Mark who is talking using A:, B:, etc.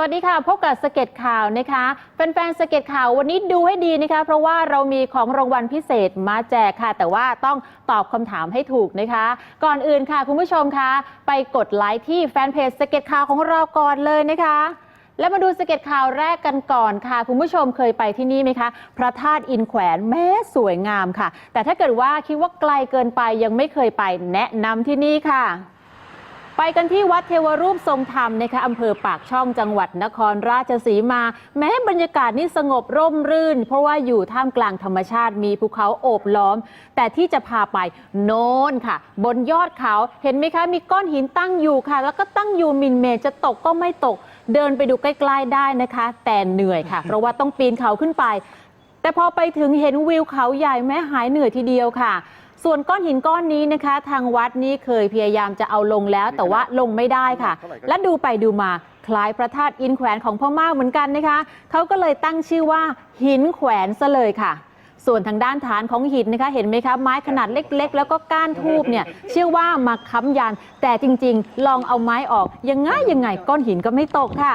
A: วัสดีค่ะ พบกับสเก็ตข่าวนะคะแฟนๆสเก็ตข่าววันนี้ดูให้ดีนะคะ เพราะว่าเรามีของรางวัลพิเศษมาแจกค่ะ แต่ว่าต้องตอบคำถามให้ถูกนะคะ ก่อนอื่นค่ะคุณผู้ชมคะไปกดไลค์ที่แฟนเพจสเก็ตข่าวของเราก่อนเลยนะคะแล้วมาดูสเก็ตข่าวแรกกันก่อนค่ะ คุณผู้ชมเคยไปที่นี่ไหมคะ พระธาตุอินแขวนแม้สวยงามค่ะ แต่ถ้าเกิดว่าคิดว่าไกลเกินไปยังไม่เคยไปแนะนำที่นี่ค่ะ ไปกันที่วัดเทวรูปทรงธรรมนะคะอำเภอปากช่องจังหวัดนครราชสีมา แม้บรรยากาศนี่สงบร่มรื่น เพราะว่าอยู่ท่ามกลางธรรมชาติมีภูเขาโอบล้อม แต่ที่จะพาไปโน้นค่ะ บนยอดเขาเห็นไหมคะ มีก้อนหินตั้งอยู่ค่ะ แล้วก็ตั้งอยู่มินเมจะตกก็ไม่ตก เดินไปดูใกล้ ๆได้นะคะ แต่เหนื่อยค่ะ เพราะว่าต้องปีนเขาขึ้นไป แต่พอไปถึงเห็นวิวเขาใหญ่แม้หายเหนื่อยทีเดียวค่ะ ส่วนก้อนหินก้อนนี้นะคะ ทางวัดนี่เคยพยายามจะเอาลงแล้ว แต่ว่าลงไม่ได้ค่ะ และดูไปดูมาคล้ายพระธาตุอินแขวนของพ่อมากเหมือนกันนะคะเขาก็เลยตั้งชื่อว่าหินแขวนซะเลยค่ะส่วนทางด้านฐานของหินนะคะ เห็นไหมคะไม้ขนาดเล็ก ๆ แล้วก็ก้านทูบเนี่ยเชื่อว่ามาค้ำยัน แต่จริง ๆ ลองเอาไม้ออกยังไงยังไงก้อนหินก็ไม่ตกค่ะ